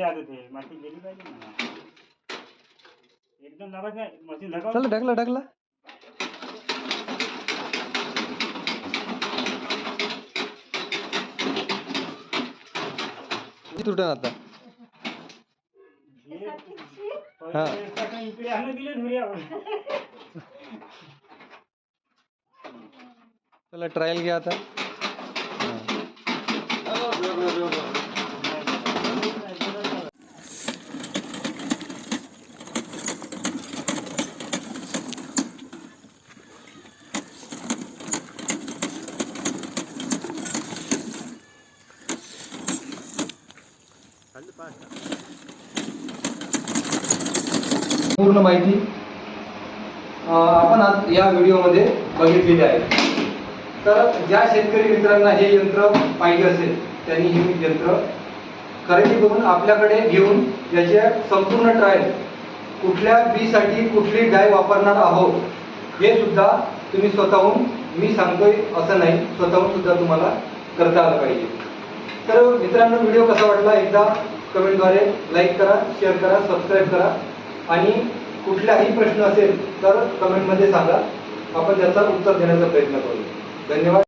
आता ते. माती गेली पाहिजे ना. एकदम दाबायचं नाही मशीन धकाव चला ढकला ढकला. किती तुटन आता? हा. इकडे आणून दिले धुऱ्या चला ट्रायल घ्या आता. पूर्ण माहिती आपण आज या व्हिडिओमध्ये बघितलेली आहे. तर ज्या शेतकरी मित्रांना हे यंत्र पाहिजे असेल त्यांनी हे यंत्र खरेदी करून आपल्याकडे घेऊन याचे संपूर्ण ट्रायल कुठल्या बीसाठी कुठली डाय वापरणार आहोत हे सुद्धा तुम्ही स्वतःहून मी सांगतोय असं नाही स्वतःहून सुद्धा तुम्हाला करता आलं पाहिजे. तर मित्रांनो व्हिडिओ कसा वाटला एकदा कमेंटद्वारे लाईक करा शेअर करा सबस्क्राईब करा. आणि कुठलाही प्रश्न असेल तर कमेंटमध्ये सांगा. आपण त्याचा उत्तर देण्याचा प्रयत्न करू धन्यवाद.